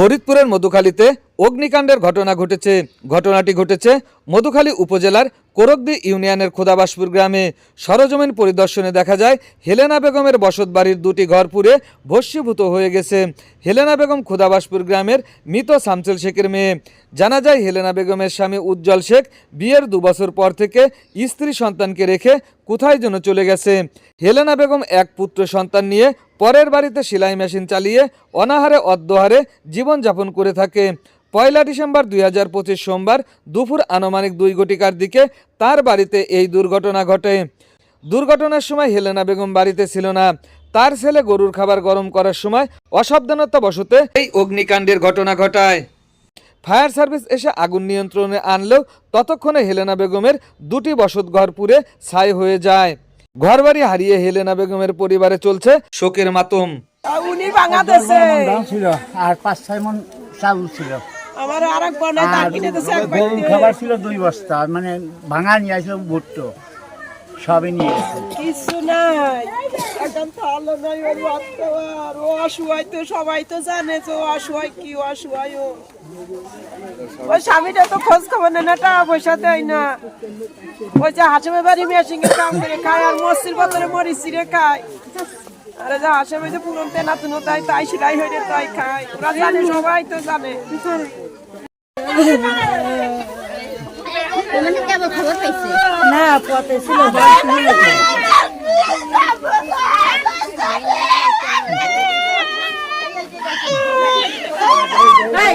ফরিদপুরের মধুখালীতে অগ্নিকাণ্ডের ঘটনা ঘটেছে। ঘটনাটি ঘটেছে মধুখালী উপজেলার কোরকদি ইউনিয়নের খোদাবাসপুর গ্রামে। সরজমিন পরিদর্শনে দেখা যায়, হেলেনা বেগমের বসতবাড়ির দুটি ঘর পুড়ে ভস্মীভূত হয়ে গেছে। হেলেনা বেগম খোদাবাসপুর গ্রামের মৃত শামসুল শেখের মেয়ে। জানা যায়, হেলেনা বেগমের স্বামী উজ্জ্বল শেখ বিয়ের দু বছর পর থেকে স্ত্রী সন্তানকে রেখে কোথায় যেন চলে গেছে। হেলেনা বেগম এক পুত্র সন্তান নিয়ে পরের বাড়িতে সেলাই মেশিন চালিয়ে অনাহারে অদ্যহারে জীবনযাপন করে থাকে। পয়লা ডিসেম্বর দুই হাজার পঁচিশ সোমবার দুপুর আনুমানিক দুই ঘটিকার দিকে তার বাড়িতে এই দুর্ঘটনা ঘটে। দুর্ঘটনার সময় হেলেনা বেগম বাড়িতে ছিল না। তার ছেলে গরুর খাবার গরম করার সময় অসাবধানতা বশতে এই অগ্নিকাণ্ডের ঘটনা ঘটায়। ফায়ার সার্ভিস এসে আগুন নিয়ন্ত্রণে আনলেও ততক্ষণে হেলেনা বেগমের দুটি বসতঘর পুড়ে ছাই হয়ে যায়। ঘরবাড়ি হারিয়ে হেলেনা বেগমের পরিবারে চলছে শোকের মাতম। উনি বাংলাদেশে। ছিল আর পাঁচ ছয় মন চাউল ছিল। আমার আর এক বোন তার কিনে দিছে এক গরুর খাবার ছিল দুই বস্তা মানে ভাঙা নিয়ে আসলো ভুট্টো। সবই নিয়ে কিছু নাই। এখন ভালো নাই ওর বাচ্চা ও অসুহায় তো সবাই তো জানে যে ও অসুহায় কি অসুহায় ও। ওই স্বামীটা তো খোঁজ খবর নেয় না টাকা পয়সা দেয় না। ওই যে হাসেমের বাড়ি মেশিং এর কাম করে খায় আর মসজির বদলে মরিচ খায়। আরে যা হাসেমে যে পুরন তেনা তুনো তাই তাই সিলাই হয়ে তাই খায়। ওরা জানে সবাই তো জানে। মানে কেবল খবর পাইছে? না পথে ছিল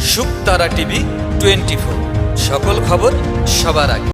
শুকতারা টিভি টোয়েন্টি সকল খবর সবার আগে।